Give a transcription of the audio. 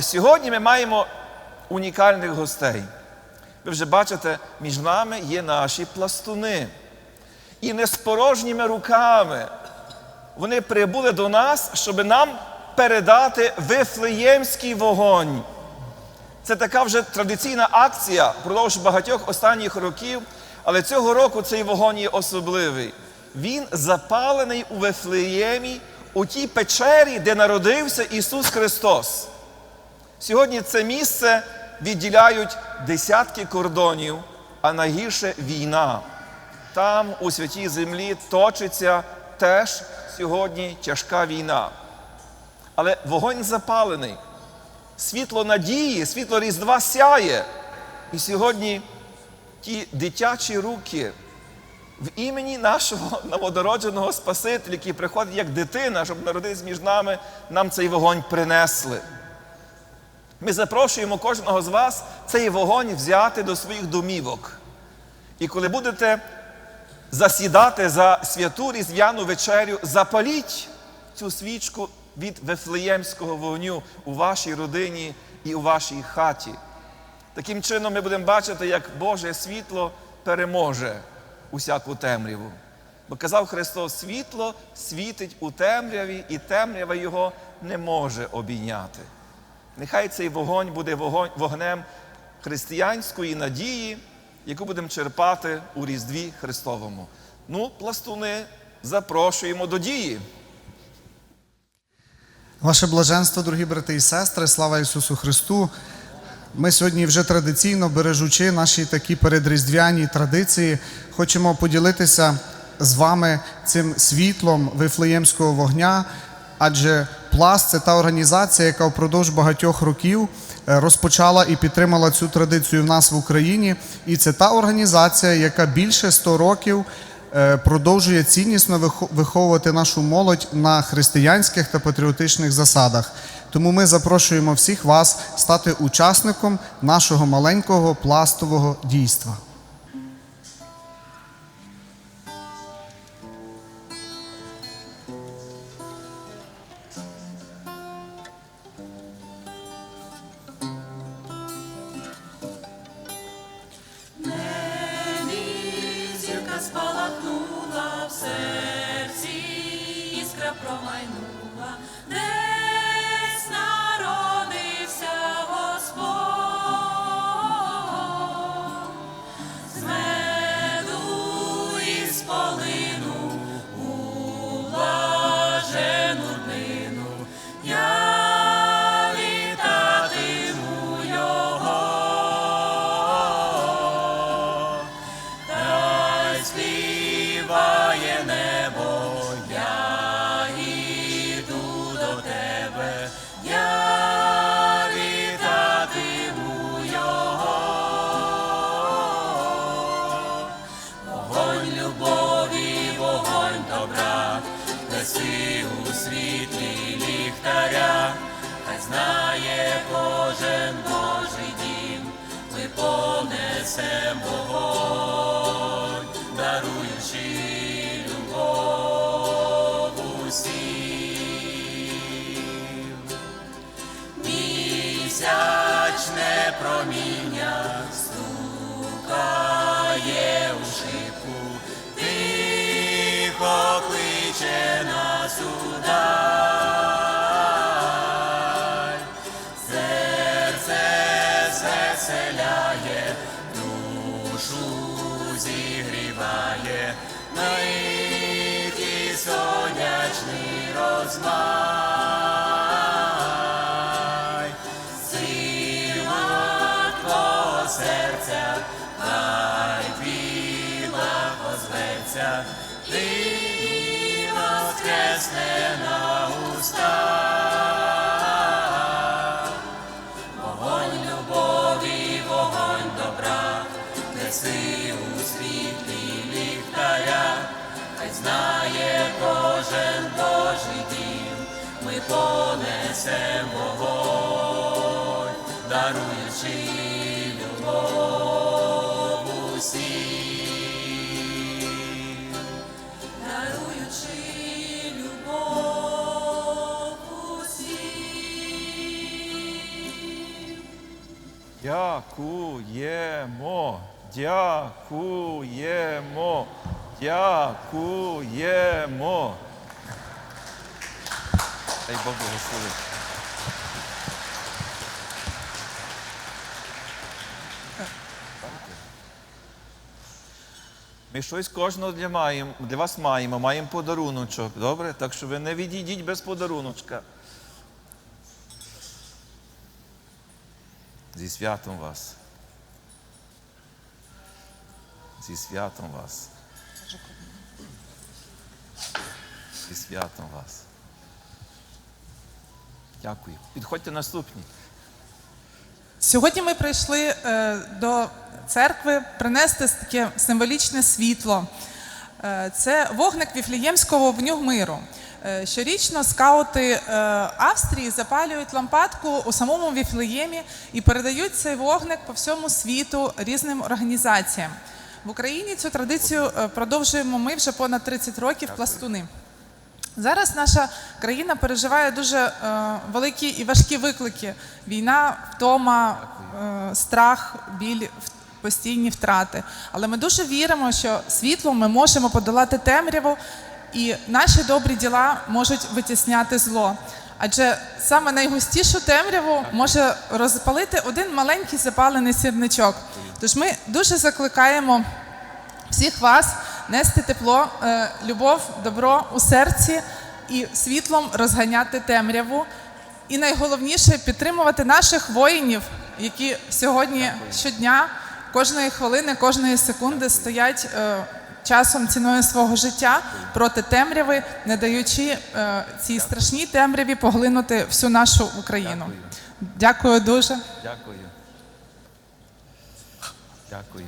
Сьогодні ми маємо унікальних гостей. Ви вже бачите, між нами є наші пластуни. І не з порожніми руками вони прибули до нас, щоб нам передати вифлеємський вогонь. Це така вже традиційна акція впродовж багатьох останніх років, але цього року цей вогонь є особливий. Він запалений у Вифлеємі, у тій печері, де народився Ісус Христос. Сьогодні це місце відділяють десятки кордонів, а найгірше війна. Там, у святій землі, точиться теж сьогодні тяжка війна. Але вогонь запалений, світло надії, світло Різдва сяє. І сьогодні ті дитячі руки в імені нашого новодородженого Спасителя, який приходить як дитина, щоб народитись між нами, нам цей вогонь принесли. Ми запрошуємо кожного з вас цей вогонь взяти до своїх домівок. І коли будете засідати за святу різдвяну вечерю, запаліть цю свічку від Вифлеємського вогню у вашій родині і у вашій хаті. Таким чином ми будемо бачити, як Боже світло переможе усяку темряву. Бо казав Христос, світло світить у темряві, і темрява його не може обійняти. Нехай цей вогонь буде вогнем християнської надії, яку будемо черпати у Різдві Христовому. Ну, пластуни, запрошуємо до дії. Ваше блаженство, дорогі брати і сестри, слава Ісусу Христу. Ми сьогодні вже традиційно, бережучи наші такі передріздвяні традиції, хочемо поділитися з вами цим світлом вифлеємського вогня, адже пласт це та організація, яка впродовж багатьох років е, розпочала і підтримала цю традицію в нас в Україні. І це та організація, яка більше 100 років е, продовжує ціннісно вихо- виховувати нашу молодь на християнських та патріотичних засадах. Тому ми запрошуємо всіх вас стати учасником нашого маленького пластового дійства. іскра промайнула, Неси у світлі ліхтаря, хай знає кожен Божий дім, ми понесем вогонь, даруючи зігріває, наїті сонячний розмай. Сила твого серця, хай біла озветься, ти воскресне на устах. Вогонь любові, вогонь добра, неси знає кожен Божий дім, ми понесем вогонь, даруючи любов усім. Даруючи любов усім. Дякуємо. Дякуємо. Дякуємо. Дай Бог благословить. Ми щось кожного для, маємо, для вас маємо, маємо подаруночок. Добре? Так що ви не відійдіть без подаруночка. Зі святом вас. Зі святом вас. Зі святом вас. Дякую. Підходьте наступні. Сьогодні ми прийшли е, до церкви принести таке символічне світло. Е, це вогник Віфліємського вогню миру. Е, щорічно скаути е, Австрії запалюють лампадку у самому Віфлеємі і передають цей вогник по всьому світу різним організаціям. В Україні цю традицію е, продовжуємо ми вже понад 30 років пластуни. Зараз наша країна переживає дуже е, великі і важкі виклики: війна, втома, е, страх, біль, постійні втрати. Але ми дуже віримо, що світлом ми можемо подолати темряву, і наші добрі діла можуть витісняти зло. Адже саме найгустішу темряву може розпалити один маленький запалений сірничок. Тож ми дуже закликаємо всіх вас нести тепло, е, любов, добро у серці і світлом розганяти темряву. І найголовніше підтримувати наших воїнів, які сьогодні щодня, кожної хвилини, кожної секунди стоять е, часом ціною свого життя проти темряви, не даючи е, цій страшній темряві поглинути всю нашу Україну. Дякую дуже. Дякую. Дякую.